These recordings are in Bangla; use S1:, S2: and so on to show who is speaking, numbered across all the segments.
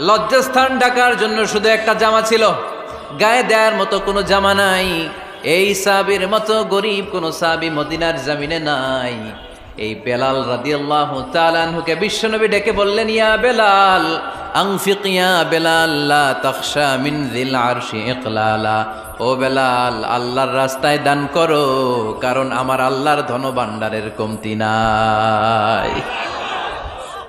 S1: লজ্জাস্থান ডাকার জন্য শুধু একটা জামা ছিল। গায়ে দেওয়ার মতো কোনো জামা নাই। এই সাবির মতো গরিব কোনো সাবি মদিনার জামিনে নাই। এই বেলাল রাদিয়াল্লাহু তাআলাহুকে বিশ্বনবী ডেকে বললেন, ইয়া বেলাল আনফিক ইয়া বেলাল মিন যিল আরশি ইকলালা। ও বেলাল, আল্লাহর রাস্তায় দান করো, কারণ আমার আল্লাহর ধনভাণ্ডারের কমতি নাই।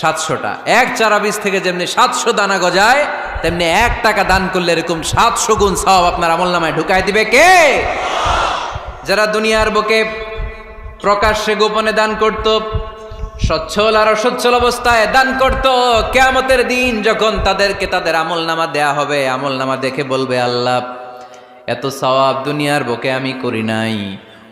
S1: সাতশোটা। এক চারা বীজ থেকে যেমনি সাতশো দানা গজায়, তেমনি এক টাকা দান করলে এরকম সাতশো গুণ সব আপনার আমল নামায় ঢুকাই দিবে কে? যারা দুনিয়ার বুকে প্রকাশ্যে গোপনে দান করত, সচ্ছল আর অসচ্ছল অবস্থায় দান করত, কেয়ামতের দিন যখন তাদেরকে তাদের আমল নামা দেয়া হবে, আমল নামা দেখে বলবে, আল্লাহ, এত সওয়াব দুনিয়ার বুকে আমি করি নাই।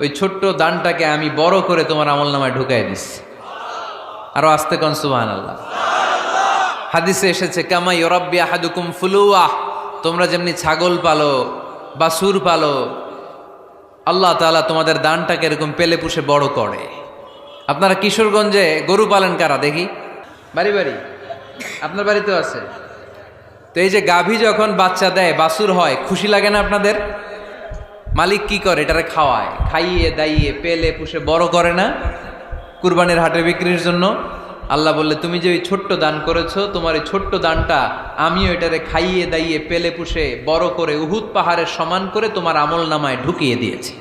S1: ওই ছোট্ট দানটাকে আমি বড় করে তোমার আমল নামায় ঢুকাই দিচ্ছি আরও আস্তে কন সুবাহান আল্লাহ হাদিসে এসেছে, কামা ইয়রব্বি আহাদুকুম ফুলুয়াহ তোমরা যেমনি ছাগল পালো বা সুর পালো, আল্লাহ তাআলা তোমাদের দানটাকে এরকম পেলে পুষে বড় করে। আপনারা কিশোরগঞ্জে গরু পালেন কারা? দেখি। বাড়ি বাড়ি। আপনার বাড়িতেও আছে। তো এই যে গাভী যখন বাচ্চা দেয় বাসুর হয়, খুশি লাগে না আপনাদের? মালিক কি করে? এটারে খাওয়ায়। খাইয়ে, দাইয়ে, পেলে, পুষে, বড় করে না? কুরবানির হাটে বিক্রির জন্য? আল্লাহ বললে, তুমি যে ওই ছোট্ট দান করেছ, তোমার এই ছোট্ট দানটা আমিও এটারে খাইয়ে, দাইয়ে, পেলে, পুষে, বড় করে উহুদ পাহাড়ের সমান করে তোমার আমল নামায় ঢুকিয়ে দিয়েছি।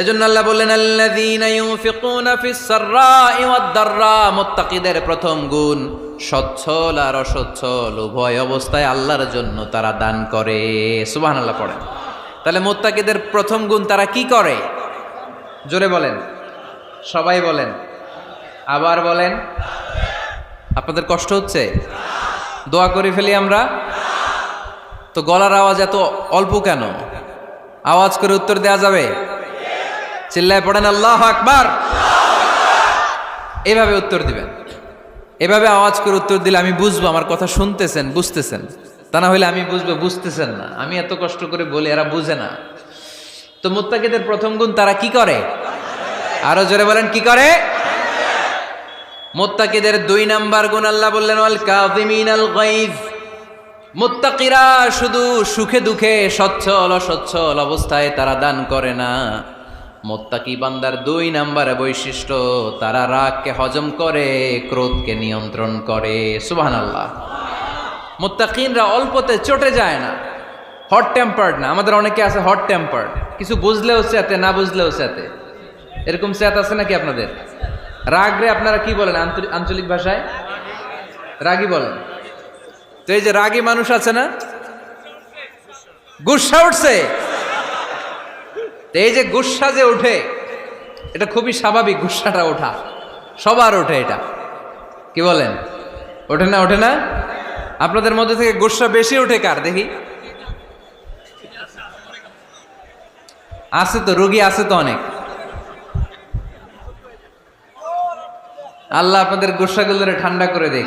S1: এজন্য আল্লাহ বললেন, আল্লাযীনা ইউনফিকুনা ফিস সাররাই ওয়াদ দাররা, মুত্তাকিদের প্রথম গুণ, সচ্ছল আর অসচ্ছল, উভয় অবস্থায় আল্লাহর জন্য তারা দান করে। সুবহানাল্লাহ পড়েন। তাহলে মুত্তাকিদের প্রথম গুণ তারা কি করে? জোরে বলেন। সবাই বলেন। আবার বলেন। আপনাদের কষ্ট হচ্ছে? দোয়া করে ফেলি আমরা? তো গলার আওয়াজ এত অল্প কেন? আওয়াজ করে উত্তর দেয়া যাবে? চিল্লায় পড়েন, আল্লাহ আকবার। এভাবে উত্তর দিবেন। এভাবে আওয়াজ করে উত্তর দিলে আমি বুঝব, আমার কথা শুনতেছেন, বুঝতেছেন। তা না হলে আমি বুঝব, বুঝতেছেন না। আমি এত কষ্ট করে বলি, এরা বুঝে না। তো মুত্তাকিদের প্রথম গুণ তারা কি করে? আরও জোরে বলেন, কি করে? মোত্তাকিদের দুই নাম্বার গুণ আল্লাহ বললেন আল কাযিমিন আল গাইজ মোত্তাকিরা শুধু সুখে দুঃখে সচ্ছল অসচ্ছল অবস্থায় তারা দান করে না। মোত্তাকি বান্দার দুই নাম্বার বৈশিষ্ট্য, তারা রাগকে হজম করে, ক্রোধকে নিয়ন্ত্রণ করে। সুবাহ আল্লাহ মোত্তাকিনরা অল্পতে চটে যায় না। হট টেম্পার্ড না। আমাদের অনেকে আছে হট টেম্পার্ড কিছু বুঝলেও চেতে না বুঝলেও চেতে এরকম চেত আছে নাকি আপনাদের? রাগরে আপনারা কি বলেন আঞ্চলিক ভাষায়? রাগী বলেন। তো এই যে রাগী মানুষ আছে না? গুসা উঠছে। তো এই যে গুসা যে ওঠে, এটা খুবই স্বাভাবিক গুসাটা ওঠা। সবার ওঠে এটা। কি বলেন? ওঠে না ওঠে না? আপনাদের মধ্যে থেকে গুসা বেশি ওঠে কার? দেখি। আছে তো, রোগী আছে তো অনেক। আল্লাহ আপনাদের গুসাগুলোরে ঠান্ডা করে দেখ।